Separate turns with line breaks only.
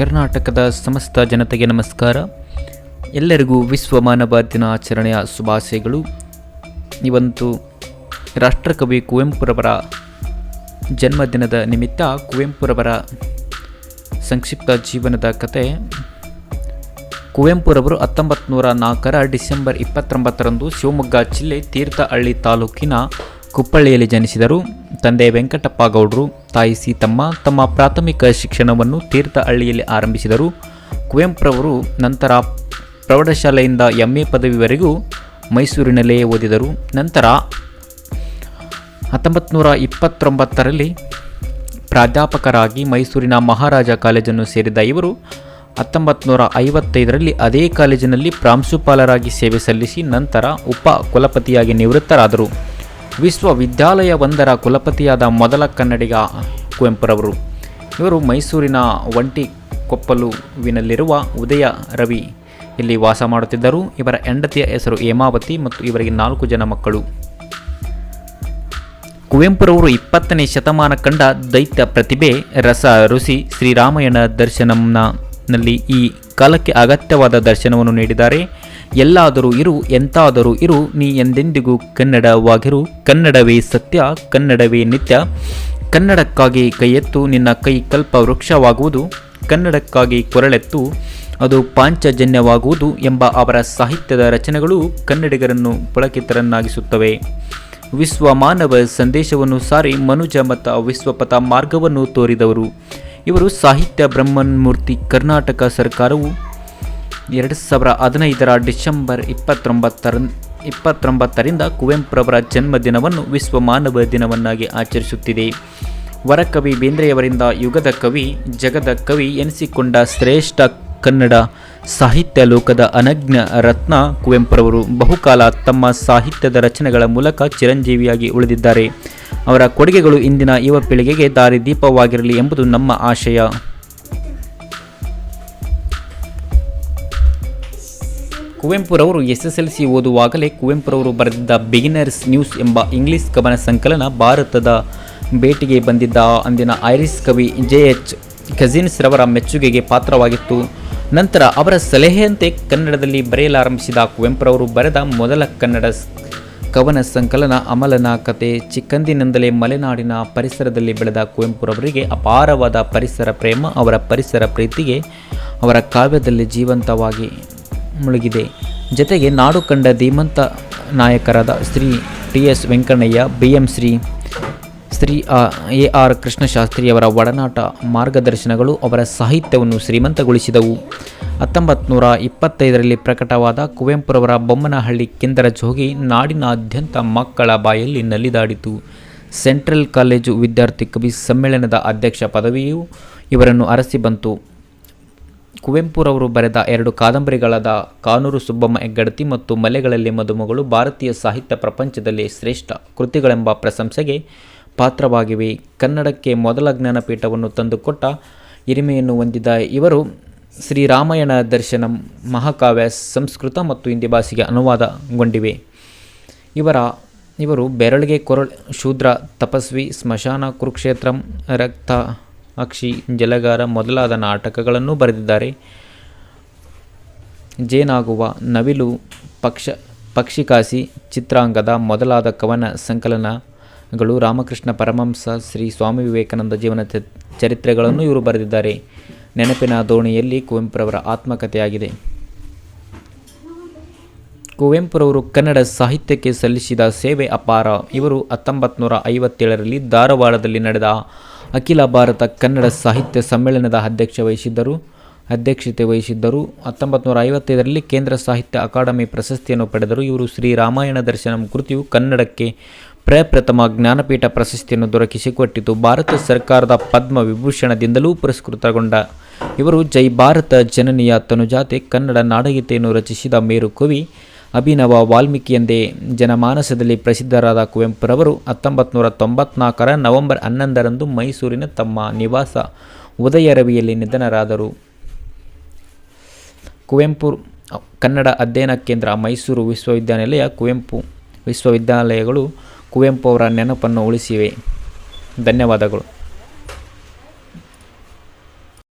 ಕರ್ನಾಟಕದ ಸಮಸ್ತ ಜನತೆಗೆ ನಮಸ್ಕಾರ. ಎಲ್ಲರಿಗೂ ವಿಶ್ವ ಮಾನವ ದಿನಾಚರಣೆಯ ಶುಭಾಶಯಗಳು. ಇವತ್ತು ರಾಷ್ಟ್ರಕವಿ ಕುವೆಂಪುರವರ ಜನ್ಮದಿನದ ನಿಮಿತ್ತ ಕುವೆಂಪುರವರ ಸಂಕ್ಷಿಪ್ತ ಜೀವನದ ಕತೆ. ಕುವೆಂಪುರವರು ಹತ್ತೊಂಬತ್ತು ನೂರ ನಾಲ್ಕರ ಡಿಸೆಂಬರ್ ಇಪ್ಪತ್ತೊಂಬತ್ತರಂದು ಶಿವಮೊಗ್ಗ ಜಿಲ್ಲೆ ತೀರ್ಥಹಳ್ಳಿ ತಾಲೂಕಿನ ಕುಪ್ಪಳ್ಳಿಯಲ್ಲಿ ಜನಿಸಿದರು. ತಂದೆ ವೆಂಕಟಪ್ಪ ಗೌಡರು ತಾಯಿ ಸೀತಮ್ಮ ತಮ್ಮ ಪ್ರಾಥಮಿಕ ಶಿಕ್ಷಣವನ್ನು ತೀರ್ಥಹಳ್ಳಿಯಲ್ಲಿ ಆರಂಭಿಸಿದರು. ಕುವೆಂಪುರವರು ನಂತರ ಪ್ರೌಢಶಾಲೆಯಿಂದ ಎಂ ಎ ಪದವಿವರೆಗೂ ಮೈಸೂರಿನಲ್ಲೇ ಓದಿದರು. ನಂತರ ಹತ್ತೊಂಬತ್ತು ನೂರ ಇಪ್ಪತ್ತೊಂಬತ್ತರಲ್ಲಿ ಪ್ರಾಧ್ಯಾಪಕರಾಗಿ ಮೈಸೂರಿನ ಮಹಾರಾಜ ಕಾಲೇಜನ್ನು ಸೇರಿದ ಇವರು ಹತ್ತೊಂಬತ್ತು ನೂರ ಐವತ್ತೈದರಲ್ಲಿ ಅದೇ ಕಾಲೇಜಿನಲ್ಲಿ ಪ್ರಾಂಶುಪಾಲರಾಗಿ ಸೇವೆ ಸಲ್ಲಿಸಿ ನಂತರ ಉಪ ಕುಲಪತಿಯಾಗಿ ನಿವೃತ್ತರಾದರು. ವಿಶ್ವವಿದ್ಯಾಲಯವೊಂದರ ಕುಲಪತಿಯಾದ ಮೊದಲ ಕನ್ನಡಿಗ ಕುವೆಂಪುರವರು. ಇವರು ಮೈಸೂರಿನ ಒಂಟಿ ಕೊಪ್ಪಲುವಿನಲ್ಲಿರುವ ಉದಯ ರವಿ ಇಲ್ಲಿ ವಾಸ ಮಾಡುತ್ತಿದ್ದರು. ಇವರ ಹೆಂಡತಿಯ ಹೆಸರು ಹೇಮಾವತಿ ಮತ್ತು ಇವರಿಗೆ ನಾಲ್ಕು ಜನ ಮಕ್ಕಳು. ಕುವೆಂಪುರವರು ಇಪ್ಪತ್ತನೇ ಶತಮಾನ ಕಂಡ ದೈತ್ಯ ಪ್ರತಿಭೆ ರಸ ಋಷಿ ಶ್ರೀರಾಮಾಯಣ ದರ್ಶನಂನಲ್ಲಿ ಈ ಕಾಲಕ್ಕೆ ಅಗತ್ಯವಾದ ದರ್ಶನವನ್ನು ನೀಡಿದ್ದಾರೆ. ಎಲ್ಲಾದರೂ ಇರು, ಎಂತಾದರೂ ಇರು, ನೀ ಎಂದೆಂದಿಗೂ ಕನ್ನಡವಾಗಿರು. ಕನ್ನಡವೇ ಸತ್ಯ, ಕನ್ನಡವೇ ನಿತ್ಯ. ಕನ್ನಡಕ್ಕಾಗಿ ಕೈಯೆತ್ತು ನಿನ್ನ ಕೈ ಕಲ್ಪ ವೃಕ್ಷವಾಗುವುದು. ಕನ್ನಡಕ್ಕಾಗಿ ಕೊರಳೆತ್ತು, ಅದು ಪಾಂಚಜನ್ಯವಾಗುವುದು ಎಂಬ ಅವರ ಸಾಹಿತ್ಯದ ರಚನೆಗಳು ಕನ್ನಡಿಗರನ್ನು ಪುಳಕಿತರನ್ನಾಗಿಸುತ್ತವೆ. ವಿಶ್ವ ಮಾನವ ಸಂದೇಶವನ್ನು ಸಾರಿ ಮನುಜ ಮತ್ತು ವಿಶ್ವಪಥ ಮಾರ್ಗವನ್ನು ತೋರಿದವರು. ಇವರು ಸಾಹಿತ್ಯ ಬ್ರಹ್ಮನ್ಮೂರ್ತಿ ಕರ್ನಾಟಕ ಸರ್ಕಾರವು ಎರಡು ಸಾವಿರ ಹದಿನೈದರ ಡಿಸೆಂಬರ್ ಇಪ್ಪತ್ತೊಂಬತ್ತರ, ಇಪ್ಪತ್ತೊಂಬತ್ತರಿಂದ ಕುವೆಂಪುರವರ ಜನ್ಮದಿನವನ್ನು ವಿಶ್ವ ಮಾನವ ದಿನವನ್ನಾಗಿ ಆಚರಿಸುತ್ತಿದೆ. ವರಕವಿ ಬೇಂದ್ರೆಯವರಿಂದ ಯುಗದ ಕವಿ, ಜಗದ ಕವಿ ಎನಿಸಿಕೊಂಡ ಶ್ರೇಷ್ಠ ಕನ್ನಡ ಸಾಹಿತ್ಯ ಲೋಕದ ಅನಜ್ಞ ರತ್ನ ಕುವೆಂಪುರವರು ಬಹುಕಾಲ ತಮ್ಮ ಸಾಹಿತ್ಯದ ರಚನೆಗಳ ಮೂಲಕ ಚಿರಂಜೀವಿಯಾಗಿ ಉಳಿದಿದ್ದಾರೆ. ಅವರ ಕೊಡುಗೆಗಳು ಇಂದಿನ ಯುವ ಪೀಳಿಗೆಗೆ ದಾರಿದೀಪವಾಗಿರಲಿ ಎಂಬುದು ನಮ್ಮ ಆಶಯ. ಕುವೆಂಪುರವರು ಎಸ್ ಎಸ್ ಎಲ್ ಸಿ ಓದುವಾಗಲೇ ಕುವೆಂಪುರವರು ಬರೆದಿದ್ದ ಬಿಗಿನರ್ಸ್ ನ್ಯೂಸ್ ಎಂಬ ಇಂಗ್ಲಿಷ್ ಕವನ ಸಂಕಲನ ಭಾರತದ ಭೇಟಿಗೆ ಬಂದಿದ್ದ ಅಂದಿನ ಐರಿಸ್ ಕವಿ ಜೆ ಎಚ್ ಕಜಿನ್ಸ್ ರವರ ಮೆಚ್ಚುಗೆಗೆ ಪಾತ್ರವಾಗಿತ್ತು. ನಂತರ ಅವರ ಸಲಹೆಯಂತೆ ಕನ್ನಡದಲ್ಲಿ ಬರೆಯಲಾರಂಭಿಸಿದ ಕುವೆಂಪುರವರು ಬರೆದ ಮೊದಲ ಕನ್ನಡ ಕವನ ಸಂಕಲನ ಅಮಲನ ಕತೆ ಚಿಕ್ಕಂದಿನಿಂದಲೇ ಮಲೆನಾಡಿನ ಪರಿಸರದಲ್ಲಿ ಬೆಳೆದ ಕುವೆಂಪುರವರಿಗೆ ಅಪಾರವಾದ ಪರಿಸರ ಪ್ರೇಮ, ಅವರ ಪರಿಸರ ಪ್ರೀತಿಗೆ ಅವರ ಕಾವ್ಯದಲ್ಲಿ ಜೀವಂತವಾಗಿ ಮುಳುಗಿದೆ. ಜತೆಗೆ ನಾಡು ಕಂಡ ಧೀಮಂತ ನಾಯಕರಾದ Shri T S Venkannayya B M Shri Shri A R ಕೃಷ್ಣಶಾಸ್ತ್ರಿಯವರ ಒಡನಾಟ ಮಾರ್ಗದರ್ಶನಗಳು ಅವರ ಸಾಹಿತ್ಯವನ್ನು ಶ್ರೀಮಂತಗೊಳಿಸಿದವು. ಹತ್ತೊಂಬತ್ತು ನೂರ ಇಪ್ಪತ್ತೈದರಲ್ಲಿ ಪ್ರಕಟವಾದ ಕುವೆಂಪುರವರ ಬೊಮ್ಮನಹಳ್ಳಿ ಕಿಂದರ ಜೋಗಿ ನಾಡಿನಾದ್ಯಂತ ಮಕ್ಕಳ ಬಾಯಲ್ಲಿ ನಲಿದಾಡಿತು. ಸೆಂಟ್ರಲ್ ಕಾಲೇಜು ವಿದ್ಯಾರ್ಥಿ ಕವಿ ಸಮ್ಮೇಳನದ ಅಧ್ಯಕ್ಷ ಪದವಿಯು ಇವರನ್ನು ಅರಸಿ ಬಂತು. ಕುವೆಂಪುರವರು ಬರೆದ ಎರಡು ಕಾದಂಬರಿಗಳಾದ ಕಾನೂರು ಸುಬ್ಬಮ್ಮ ಹೆಗ್ಗಡತಿ ಮತ್ತು ಮಲೆಗಳಲ್ಲಿ ಮದುಮಗಳು ಭಾರತೀಯ ಸಾಹಿತ್ಯ ಪ್ರಪಂಚದಲ್ಲಿ ಶ್ರೇಷ್ಠ ಕೃತಿಗಳೆಂಬ ಪ್ರಶಂಸೆಗೆ ಪಾತ್ರವಾಗಿವೆ. ಕನ್ನಡಕ್ಕೆ ಮೊದಲ ಜ್ಞಾನಪೀಠವನ್ನು ತಂದುಕೊಟ್ಟ ಹಿರಿಮೆಯನ್ನು ಹೊಂದಿದ ಇವರು ಶ್ರೀರಾಮಾಯಣ ದರ್ಶನಂ, ಮಹಾಕಾವ್ಯ, ಸಂಸ್ಕೃತ ಮತ್ತು ಹಿಂದಿ ಭಾಷೆಗೆ ಅನುವಾದಗೊಂಡಿವೆ. ಇವರ, ಇವರು ಬೆರಳಿಗೆ ಕೊರಳ್, ಶೂದ್ರ, ತಪಸ್ವಿ, ಸ್ಮಶಾನ, ಕುರುಕ್ಷೇತ್ರಂ, ರಕ್ತ ಅಕ್ಷಿ ಜಲಗಾರ ಮೊದಲಾದ ನಾಟಕಗಳನ್ನು ಬರೆದಿದ್ದಾರೆ. ಜೇನಾಗುವ, ನವಿಲು, ಪಕ್ಷ, ಪಕ್ಷಿಕಾಸಿ, ಚಿತ್ರಾಂಗದ ಮೊದಲಾದ ಕವನ ಸಂಕಲನಗಳು ರಾಮಕೃಷ್ಣ ಪರಮಹಂಸ, ಶ್ರೀ ಸ್ವಾಮಿ ವಿವೇಕಾನಂದ ಜೀವನ ಚರಿತ್ರೆಗಳನ್ನು ಇವರು ಬರೆದಿದ್ದಾರೆ. ನೆನಪಿನ ದೋಣಿಯಲ್ಲಿ ಕುವೆಂಪುರವರ ಆತ್ಮಕಥೆಯಾಗಿದೆ. ಕುವೆಂಪುರವರು ಕನ್ನಡ ಸಾಹಿತ್ಯಕ್ಕೆ ಸಲ್ಲಿಸಿದ ಸೇವೆ ಅಪಾರ. ಇವರು ಹತ್ತೊಂಬತ್ತು ನೂರ ಐವತ್ತೇಳರಲ್ಲಿ ಧಾರವಾಡದಲ್ಲಿ ನಡೆದ ಅಖಿಲ ಭಾರತ ಕನ್ನಡ ಸಾಹಿತ್ಯ ಸಮ್ಮೇಳನದ ಅಧ್ಯಕ್ಷ ವಹಿಸಿದ್ದರು. ಅಧ್ಯಕ್ಷತೆ ವಹಿಸಿದ್ದರು. ಹತ್ತೊಂಬತ್ತು ನೂರ ಐವತ್ತೈದರಲ್ಲಿ ಕೇಂದ್ರ ಸಾಹಿತ್ಯ ಅಕಾಡೆಮಿ ಪ್ರಶಸ್ತಿಯನ್ನು ಪಡೆದರು. ಇವರು ಶ್ರೀ ರಾಮಾಯಣ ದರ್ಶನಂ ಕೃತಿಯು ಕನ್ನಡಕ್ಕೆ ಪ್ರಪ್ರಥಮ ಜ್ಞಾನಪೀಠ ಪ್ರಶಸ್ತಿಯನ್ನು ದೊರಕಿಸಿಕೊಟ್ಟಿತು. ಭಾರತ ಸರ್ಕಾರದ ಪದ್ಮ ವಿಭೂಷಣದಿಂದಲೂ ಪುರಸ್ಕೃತಗೊಂಡ ಇವರು ಜೈ ಭಾರತ ಜನನಿಯ ತನುಜಾತೆ ಕನ್ನಡ ನಾಡಗೀತೆಯನ್ನು ರಚಿಸಿದ ಮೇರು ಕವಿ ಅಭಿನವ ವಾಲ್ಮೀಕಿ ಎಂದೇ ಜನಮಾನಸದಲ್ಲಿ ಪ್ರಸಿದ್ಧರಾದ ಕುವೆಂಪುರವರು ಹತ್ತೊಂಬತ್ತು ನೂರ ತೊಂಬತ್ನಾಲ್ಕರ ನವೆಂಬರ್ ಹನ್ನೊಂದರಂದು ಮೈಸೂರಿನ ತಮ್ಮ ನಿವಾಸ ಉದಯರವಿಯಲ್ಲಿ ನಿಧನರಾದರು. ಕುವೆಂಪು ಕನ್ನಡ ಅಧ್ಯಯನ ಕೇಂದ್ರ ಮೈಸೂರು ವಿಶ್ವವಿದ್ಯಾನಿಲಯ, ಕುವೆಂಪು ವಿಶ್ವವಿದ್ಯಾಲಯಗಳು ಕುವೆಂಪು ಅವರ ನೆನಪನ್ನು ಉಳಿಸಿವೆ. ಧನ್ಯವಾದಗಳು.